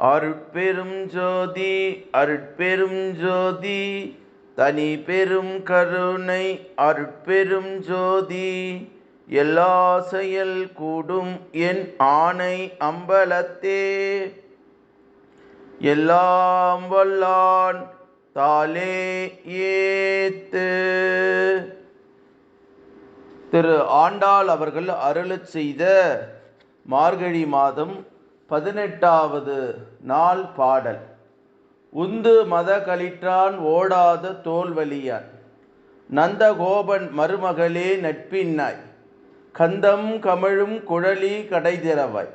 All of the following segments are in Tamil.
அருட்பெரும் ஜோதி அருட்பெரும் ஜோதி தனி பெரும் கருணை அருட்பெரும் ஜோதி. எல்லா செயல் கூடும் என் ஆணை அம்பலத்தே. எல்லாம் வல்லான் தாலே ஏத்து. திரு ஆண்டாள் அவர்கள் அருளச் செய்த மார்கழி மாதம் பதினெட்டாவது நாள் பாடல். உந்து மத களிற்றான் ஓடாத தோல்வலியான். நந்தகோபன் மருமகளே நட்பின்னாய். கந்தம் கமழும் குழலி கடைதிரவாய்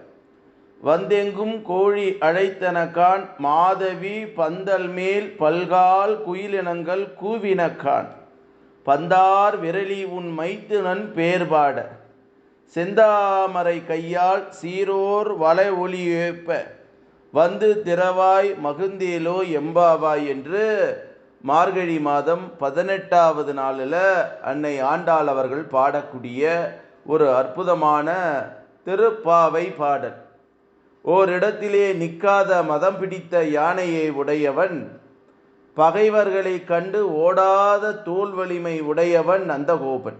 வந்தெங்கும் கோழி அழைத்தனக்கான் மாதவி பந்தல் மேல் பல்கால் குயிலினங்கள் கூவினக்கான் பந்தார் விரலி உன் மைத்துனன் பேர்பாட. செந்தாமரை கையால் சீரோர் வளை ஒளியேப்ப வந்து திறவாய் மகுந்தேலோ எம்பாவாய் என்று மார்கழி மாதம் பதினெட்டாவது நாளில் அன்னை ஆண்டாள் அவர்கள் பாடக்கூடிய ஒரு அற்புதமான திருப்பாவை பாடல். ஓரிடத்திலே நிற்காத மதம் பிடித்த யானையை உடையவன் பகைவர்களை கண்டு ஓடாத தோல் வலிமை உடையவன் நந்தகோபன்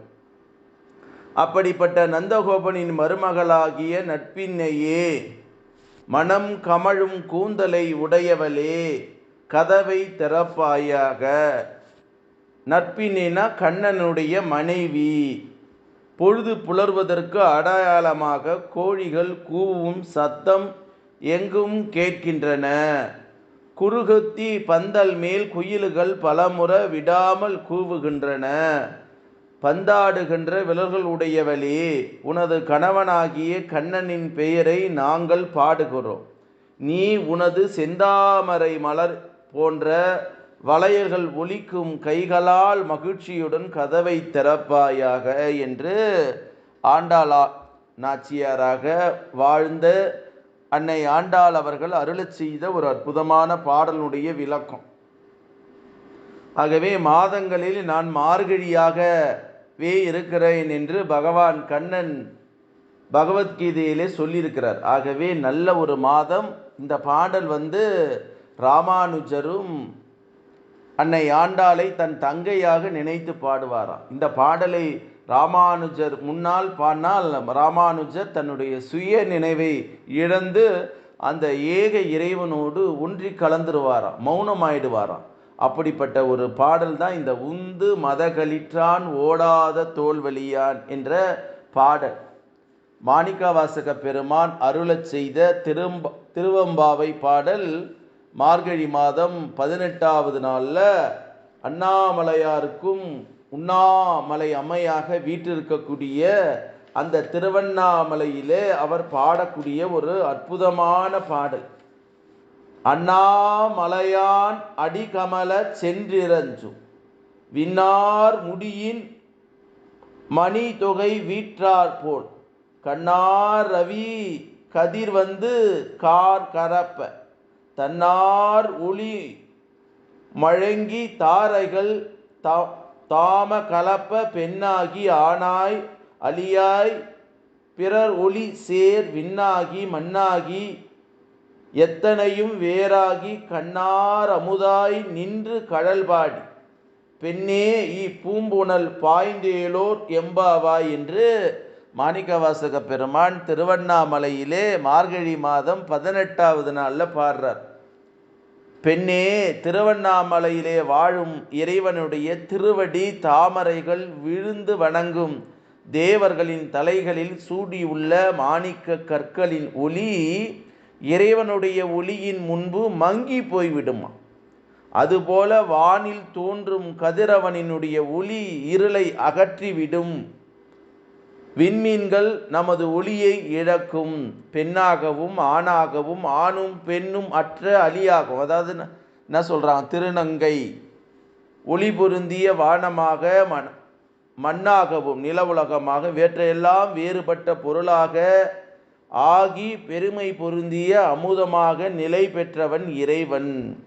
அப்படிப்பட்ட நந்தகோபனின் மருமகளாகிய நட்பின்னையே மனம் கமழும் கூந்தலை உடையவளே கதவை திறப்பாயாக. நட்பினா கண்ணனுடைய மனைவி. பொழுது புலர்வதற்கு அடையாளமாக கோழிகள் கூவும் சத்தம் எங்கும் கேட்கின்றன. குறுகுத்தி பந்தல் மேல் குயில்கள் பலமுறை விடாமல் கூவுகின்றன. பந்தாடுகின்ற விரல்கள் உடையவளே உனது கணவனாகிய கண்ணனின் பெயரை நாங்கள் பாடுகிறோம். நீ உனது செந்தாமரை மலர் போன்ற வளையல்கள் ஒலிக்கும் கைகளால் மகிழ்ச்சியுடன் கதவை திறப்பாயாக என்று ஆண்டாளா நாச்சியாராக வாழ்ந்த அன்னை ஆண்டாள் அவர்கள் அருளச் செய்த ஒரு அற்புதமான பாடலுடைய விளக்கம். ஆகவே மாதங்களில் நான் மார்கழியாக வே இருக்கிறேன் என்று பகவான் கண்ணன் பகவத்கீதையிலே சொல்லியிருக்கிறார். ஆகவே நல்ல ஒரு மாதம் இந்த பாடல் வந்து ராமானுஜரும் அன்னை ஆண்டாளை தன் தங்கையாக நினைத்து பாடுவாராம். இந்த பாடலை ராமானுஜர் முன்னால் பாடினால் ராமானுஜர் தன்னுடைய சுய நினைவை இழந்து அந்த ஏக இறைவனோடு ஒன்றி கலந்துருவாராம் மௌனமாயிடுவாராம். அப்படிப்பட்ட ஒரு பாடல் தான் இந்த உந்து மதகளிற்றான் ஓடாத தோல்வலியான் என்ற பாடல். மாணிக்கவாசக பெருமான் அருளச் செய்த திரும்ப திருவம்பாவை பாடல் மார்கழி மாதம் பதினெட்டாவது நாளில் அண்ணாமலையாருக்கும் உண்ணாமலை அம்மையாக வீற்றிருக்கக்கூடிய அந்த திருவண்ணாமலையிலே அவர் பாடக்கூடிய ஒரு அற்புதமான பாடல். அண்ணாமலையான் அடிகமல சென்றிரஞ்சு விண்ணார் முடியின் மணி தொகை வீற்றார் போல். கண்ணார் ரவி கதிர் வந்து கார் கரப்ப. தன்னார் ஒளி மழங்கி தாரைகள் தாம கலப்ப பெண்ணாகி ஆனாய் அலியாய் பிறர் ஒளி சேர் விண்ணாகி மண்ணாகி எத்தனையும் வேறாகி கண்ணார் அமுதாய் நின்று கடல்பாடி பெண்ணே இ பூம்புணல் பாய்ந்தேலோர் எம்பாவாய் என்று மாணிக்கவாசக பெருமான் திருவண்ணாமலையிலே மார்கழி மாதம் பதினெட்டாவது நாளில் பாடுறார். பெண்ணே திருவண்ணாமலையிலே வாழும் இறைவனுடைய திருவடி தாமரைகள் விழுந்து வணங்கும். தேவர்களின் தலைகளில் சூடியுள்ள மாணிக்க கற்களின் ஒளி இறைவனுடைய ஒளியின் முன்பு மங்கி போய்விடுமா? அதுபோல வானில் தோன்றும் கதிரவனினுடைய ஒளி இருளை அகற்றிவிடும். விண்மீன்கள் நமது ஒளியை இழக்கும் பெண்ணாகவும் ஆணாகவும் ஆணும் பெண்ணும் அற்ற அலியாகும் அதாவது என்ன சொல்கிறான் திருநங்கை. ஒளி பொருந்திய வானமாக மண் மண்ணாகவும் நில உலகமாக வேற்றையெல்லாம் வேறுபட்ட பொருளாக ஆகி பெருமை பொருந்திய அமுதமாக நிலை பெற்றவன் இறைவன்.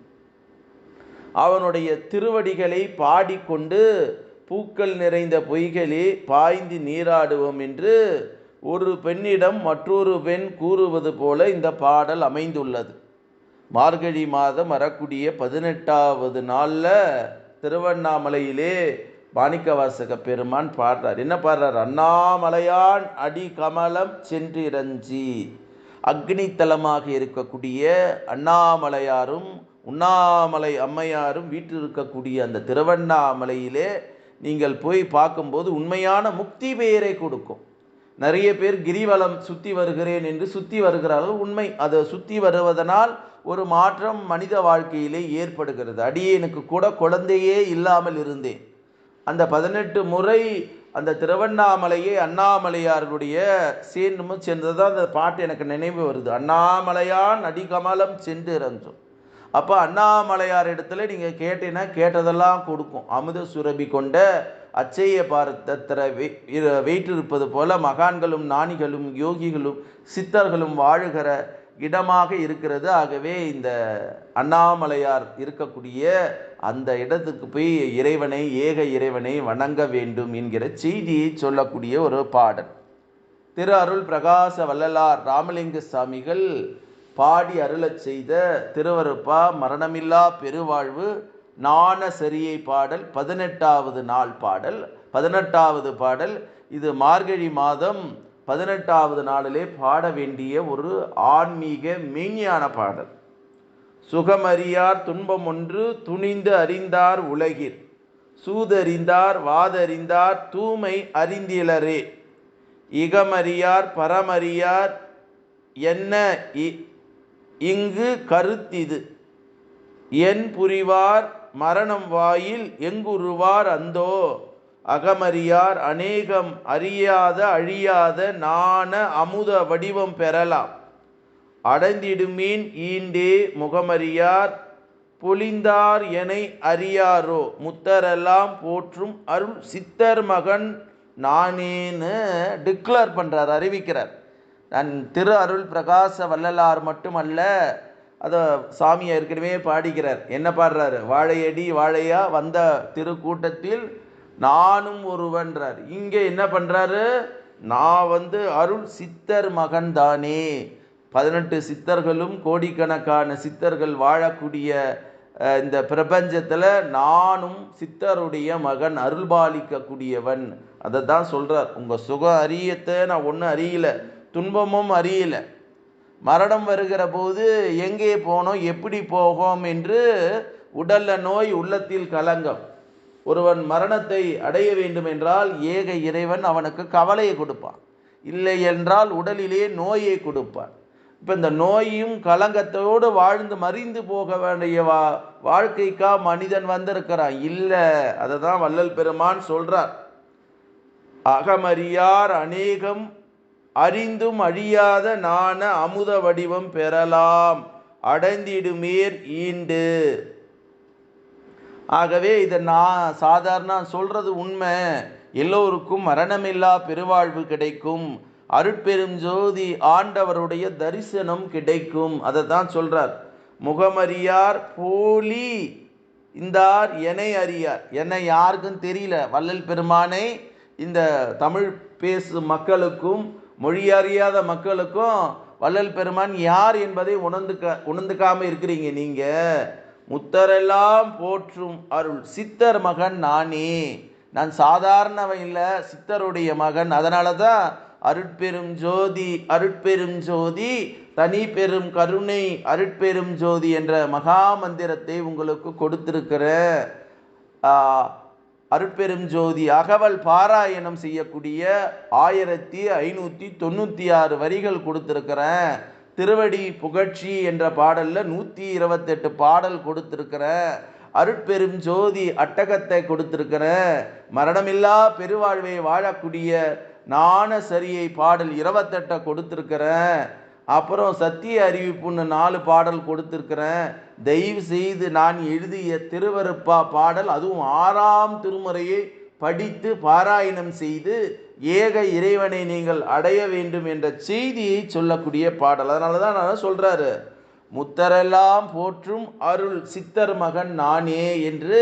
அவனுடைய திருவடிகளை பாடிக்கொண்டு பூக்கள் நிறைந்த பொய்களே பாய்ந்து நீராடுவோம் என்று ஒரு பெண்ணிடம் மற்றொரு பெண் கூறுவது போல இந்த பாடல் அமைந்துள்ளது. மார்கழி மாதம் வரக்கூடிய பதினெட்டாவது நாளில் திருவண்ணாமலையிலே மாணிக்கவாசக பெருமான் பாடுறார். என்ன பாடுறார்? அண்ணாமலையான் அடி கமலம் சென்றிரஞ்சி அக்னித்தலமாக இருக்கக்கூடிய அண்ணாமலையாரும் உண்ணாமலை அம்மையாரும் வீட்டில் இருக்கக்கூடிய அந்த திருவண்ணாமலையிலே நீங்கள் போய் பார்க்கும்போது உண்மையான முக்தி பெயரை கொடுக்கும். நிறைய பேர் கிரிவலம் சுற்றி வருகிறேன் என்று சுற்றி வருகிறார்கள். உண்மை அதை சுற்றி வருவதனால் ஒரு மாற்றம் மனித வாழ்க்கையிலே ஏற்படுகிறது. அடியேனுக்கு கூட குழந்தையே இல்லாமல் இருந்தேன். பதினெட்டு முறை அந்த திருவண்ணாமலையை அண்ணாமலையாருடைய சேர்ந்தும் சேர்ந்ததான் அந்த பாட்டு எனக்கு நினைவு வருது. அண்ணாமலையான் அடிகமலம் சென்று இறந்தும் அப்போ அண்ணாமலையார் இடத்துல நீங்கள் கேட்டீங்கன்னா கேட்டதெல்லாம் கொடுக்கும். அமுத சுரபி கொண்ட அச்சைய பாரதத்திர வெயிட்டிருப்பது போல மகான்களும் நாணிகளும் யோகிகளும் சித்தர்களும் வாழுகிற இடமாக இருக்கிறது. ஆகவே இந்த அண்ணாமலையார் இருக்கக்கூடிய அந்த இடத்துக்கு போய் இறைவனை ஏக இறைவனை வணங்க வேண்டும் என்கிற செய்தியை சொல்லக்கூடிய ஒரு பாடல். திரு அருள் பிரகாச வள்ளலார் ராமலிங்க சாமிகள் பாடி அருளச் செய்த திருவருப்பா மரணமில்லா பெருவாழ்வு நாண சரியை பாடல் பதினெட்டாவது நாள் பாடல் பதினெட்டாவது பாடல். இது மார்கழி மாதம் பதினெட்டாவது நாளிலே பாட வேண்டிய ஒரு ஆன்மீக மெய்ஞான பாடல். சுகமறியார் துன்பம் ஒன்று துணிந்து அறிந்தார் உலகில். சூதறிந்தார் வாதறிந்தார் தூமை அறிந்திலரே. இகமறியார் பரமறியார் என்ன இங்கு கருத்திது. என் புரிவார் மரணம் வாயில் எங்குருவார் அந்தோ? அகமறியார் அநேகம் அறியாத அழியாத நாண அமுத வடிவம் பெறலாம். அடைந்திடுமீன் ஈண்டே முகமறியார் பொலிந்தார் என அறியாரோ? முத்தரெல்லாம் போற்றும் அருள் சித்தர் மகன் நானேன்னு டிக்ளேர் பண்ணுறார் அறிவிக்கிறார். நான் திரு அருள் பிரகாச வள்ளலார் மட்டுமல்ல அதை சாமி ஏற்கனவே பாடிக்கிறார். என்ன பாடுறாரு? வாழையடி வாழையா? வந்த திருக்கூட்டத்தில் நானும் ஒருவன்றார். இங்கே என்ன பண்ணுறாரு நான் வந்து அருள் சித்தர் மகன் தானே பதினெட்டு சித்தர்களும் கோடிக்கணக்கான சித்தர்கள் வாழக்கூடிய இந்த பிரபஞ்சத்தில் நானும் சித்தருடைய மகன் அருள்பாலிக்கக்கூடியவன். அதை தான் சொல்கிறார் உங்கள் சுகம் அறியத்தை நான் ஒன்றும் அறியல துன்பமும் அறியல. மரணம் வருகிற போது எங்கே போனோம் எப்படி போகும் என்று உடல்ல நோய் உள்ளத்தில் கலங்கம். ஒருவன் மரணத்தை அடைய வேண்டும் என்றால் ஏக இறைவன் அவனுக்கு கவலையை கொடுப்பான். இல்லை என்றால் உடலிலே நோயை கொடுப்பான். இப்போ இந்த நோயும் கலங்கத்தோடு வாழ்ந்து மறிந்து போக வேண்டிய வா வாழ்க்கைக்கா மனிதன் வந்திருக்கிறான். இல்லை அதை தான் வள்ளல் பெருமான் சொல்கிறார் அகமறியார் அநேகம் அறிந்தும் அழியாத நாண அமுத வடிவம் பெறலாம். அடைந்திடுமேர் ஈண்டு. ஆகவே இதை நான் சாதாரண சொல்கிறது உண்மை. எல்லோருக்கும் மரணமில்லா பெருவாழ்வு கிடைக்கும். அருட்பெரும் ஜோதி ஆண்டவருடைய தரிசனம் கிடைக்கும். அதை தான் சொல்கிறார் முகமறியார் போலி. இந்தார் என்னை அறியார். என்னை யாருக்கும் தெரியல. வள்ளல் பெருமானை இந்த தமிழ் பேசும் மக்களுக்கும் மொழி அறியாத மக்களுக்கும் வள்ளல் பெருமான் யார் என்பதை உணர்ந்துக்க உணர்ந்துக்காமல் இருக்கிறீங்க நீங்கள் முத்தரெல்லாம் போற்றும் அருள். சித்தர் மகன் நானே. நான் சாதாரணவன் இல்லை சித்தருடைய மகன். அதனால தான் அருட்பெரும் ஜோதி அருட்பெரும் ஜோதி தனி பெரும் கருணை அருட்பெரும் ஜோதி என்ற மகா மந்திரத்தை உங்களுக்கு கொடுத்திருக்கிற அருட்பெரும் ஜோதி அகவல் பாராயணம் செய்யக்கூடிய ஆயிரத்தி ஐநூற்றி தொண்ணூற்றி ஆறு வரிகள் கொடுத்துருக்கிறேன். திருவடி புகழ்ச்சி என்ற பாடலில் நூற்றி இருபத்தெட்டு பாடல் கொடுத்துருக்கிற அருட்பெரும் ஜோதி அட்டகத்தை கொடுத்துருக்கிறேன் மரணமில்லா பெருவாழ்வை வாழக்கூடிய நாண சரியை பாடல் இருபத்தெட்டை கொடுத்துருக்கிறேன் அப்புறம் சத்திய அறிவிப்புன்னு நாலு பாடல் கொடுத்துருக்கிறேன் தயவு செய்து நான் எழுதிய திருவருப்பா பாடல் அதுவும் ஆறாம் திருமுறையை படித்து பாராயணம் செய்து ஏக இறைவனை நீங்கள் அடைய வேண்டும் என்ற செய்தியை சொல்லக்கூடிய பாடல். அதனால தான் நான் சொல்கிறாரு முத்தரெல்லாம் போற்றும் அருள் சித்தர் மகன் நானே என்று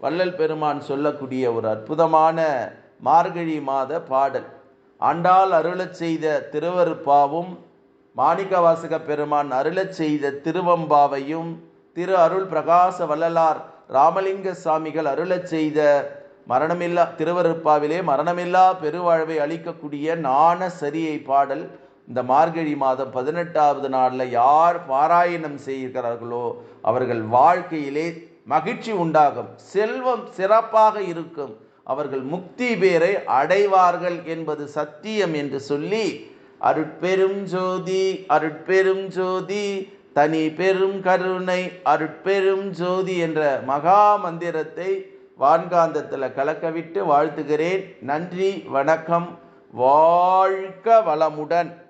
வள்ளல் பெருமான் சொல்லக்கூடிய ஒரு அற்புதமான மார்கழி மாத பாடல். ஆண்டால் அருளச் செய்த திருவருப்பாவும் மாணிக்கவாசக பெருமான் அருளச் செய்த திருவம்பாவையும் திரு அருள் பிரகாச வள்ளலார் ராமலிங்க சாமிகள் அருளச் செய்த மரணமில்லா திருவருப்பாவிலே மரணமில்லா பெருவாழ்வை அளிக்கக்கூடிய நாண சரியை பாடல் இந்த மார்கழி மாதம் பதினெட்டாவது நாளில் யார் பாராயணம் செய்கிறார்களோ அவர்கள் வாழ்க்கையிலே மகிழ்ச்சி உண்டாகும். செல்வம் சிறப்பாக இருக்கும். அவர்கள் முக்தி பேரை அடைவார்கள் என்பது சத்தியம் என்று சொல்லி அருட்பெரும் ஜோதி அருட்பெரும் ஜோதி தனி பெரும் கருணை அருட்பெரும் ஜோதி என்ற மகா மந்திரத்தை வான்காந்தத்தில் கலக்கவிட்டு வாழ்த்துகிறேன். நன்றி வணக்கம். வாழ்க வளமுடன்.